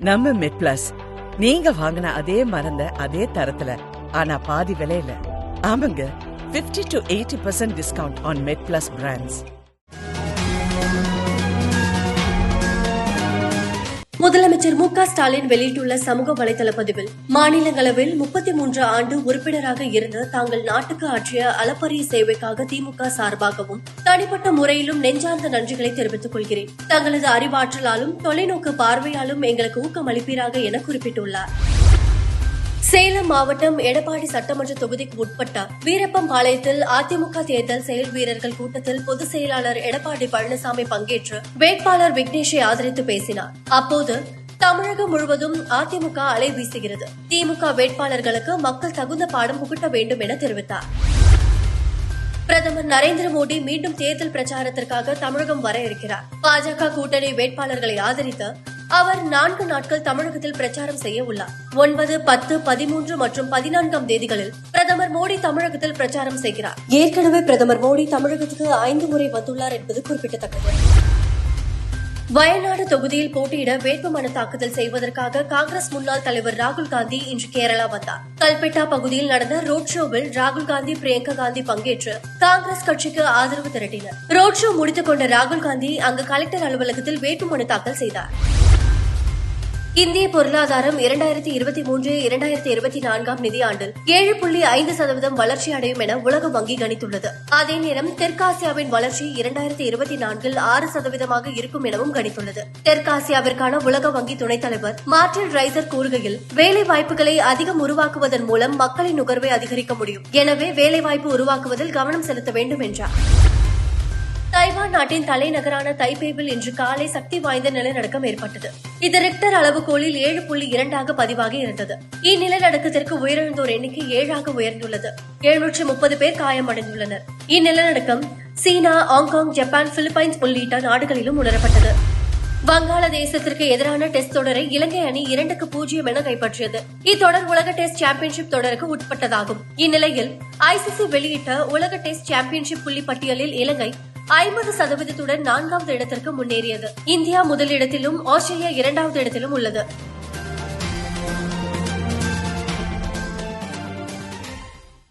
நம்ம மெட் பிளஸ் நீங்க வாங்கின அதே மருந்த அதே தரத்துல ஆனா பாதி விலையில. ஆமாங்க 50 to eighty percent discount on Med plus brands முதலமைச்சர் மு ஸ்டாலின் வெளியிட்டுள்ள சமூக வலைதள பதிவில் மாநிலங்களவில் முப்பத்தி மூன்று ஆண்டு உறுப்பினராக இருந்து தாங்கள் நாட்டுக்கு ஆற்றிய அளப்பரிய சேவைக்காக திமுக சார்பாகவும் தனிப்பட்ட முறையிலும் நெஞ்சார்ந்த நன்றிகளை தெரிவித்துக் கொள்கிறேன். தங்களது அறிவாற்றலாலும் தொலைநோக்கு பார்வையாலும் எங்களுக்கு ஊக்கமளிப்பீராக என குறிப்பிட்டுள்ளார். சேலம் மாவட்டம் எடப்பாடி சட்டமன்ற தொகுதிக்கு உட்பட்ட வீரப்பம்பாளையத்தில் அதிமுக தேர்தல் செயல் வீரர்கள் கூட்டத்தில் பொதுச் செயலாளர் எடப்பாடி பழனிசாமி பங்கேற்று வேட்பாளர் விக்னேஷை ஆதரித்து பேசினார். அப்போது தமிழகம் முழுவதும் அதிமுக அலை வீசுகிறது. திமுக வேட்பாளர்களுக்கு மக்கள் தகுந்த பாடம் புகட்ட வேண்டும் என தெரிவித்தார். பிரதமர் நரேந்திர மோடி மீண்டும் தேர்தல் பிரச்சாரத்திற்காக தமிழகம் வர இருக்கிறார். பாஜக கூட்டணி வேட்பாளர்களை ஆதரித்து அவர் நான்கு நாட்கள் தமிழகத்தில் பிரச்சாரம் செய்ய உள்ளார். ஒன்பது பத்து பதிமூன்று மற்றும் பதினான்காம் தேதிகளில் பிரதமர் மோடி தமிழகத்தில் பிரச்சாரம் செய்கிறார். ஏற்கனவே பிரதமர் மோடி தமிழகத்துக்கு ஐந்து முறை வந்துள்ளார் என்பது குறிப்பிடத்தக்கது. வயநாடு தொகுதியில் போட்டியிட வேட்புமனு தாக்குதல் செய்வதற்காக காங்கிரஸ் முன்னாள் தலைவர் ராகுல் காந்தி இன்று கேரளா வந்தார். கல்பெட்டா பகுதியில் நடந்த ரோட் ஷோவில் ராகுல் காந்தி பிரியங்கா காந்தி பங்கேற்று காங்கிரஸ் கட்சிக்கு ஆதரவு திரட்டினர். ரோட் ஷோ முடித்துக் கொண்ட ராகுல் காந்தி அங்கு கலெக்டர் அலுவலகத்தில் வேட்புமனு தாக்கல் செய்தார். இந்திய பொருளாதாரம் இரண்டாயிரத்தி இருபத்தி மூன்று இரண்டாயிரத்தி இருபத்தி நான்காம் நிதியாண்டில் ஏழு புள்ளி ஐந்து சதவீதம் வளர்ச்சி அடையும் என உலக வங்கி கணித்துள்ளது. அதே நேரம் தெற்காசியாவின் வளர்ச்சி இரண்டாயிரத்தி இருபத்தி நான்கில் ஆறு சதவீதமாக இருக்கும் எனவும் கணித்துள்ளது. தெற்காசியாவிற்கான உலக வங்கி துணைத் தலைவர் மார்டின் ரைசர் கூறுகையில் வேலை வாய்ப்புகளை அதிகம் உருவாக்குவதன் மூலம் மக்களின் நுகர்வை அதிகரிக்க முடியும். எனவே வேலைவாய்ப்பு உருவாக்குவதில் கவனம் செலுத்த வேண்டும் என்றார். தைவான் நாட்டின் தலைநகரான தைபேவில் இன்று காலை சக்தி வாய்ந்த நிலநடுக்கம் ஏற்பட்டது. இது ரிக்டர் அளவுகோலில் ஏழு புள்ளி இரண்டாக பதிவாகி இருந்தது. இந்நிலநடுக்கத்திற்கு உயிரிழந்தோர் எண்ணிக்கை ஏழாக உயர்ந்துள்ளது. எழுநூற்று முப்பது பேர் காயமடைந்துள்ளனர். இந்நிலநடுக்கம் China Hong Kong Japan Philippines உள்ளிட்ட நாடுகளிலும் உணரப்பட்டது. வங்காளதேசத்திற்கு எதிரான டெஸ்ட் தொடரை இலங்கை அணி இரண்டுக்கு பூஜ்ஜியம் என கைப்பற்றியது. இத்தொடர் உலக டெஸ்ட் சாம்பியன்ஷிப் தொடருக்கு உட்பட்டதாகும். இந்நிலையில் ஐசிசி வெளியிட்ட உலக டெஸ்ட் சாம்பியன்ஷிப் புள்ளி பட்டியலில் இலங்கை ஐம்பது சதவீதத்துடன் நான்காவது இடத்திற்கு முன்னேறியது. இந்தியா முதலிடத்திலும் ஆஸ்திரேலியா இரண்டாவது இடத்திலும் உள்ளது.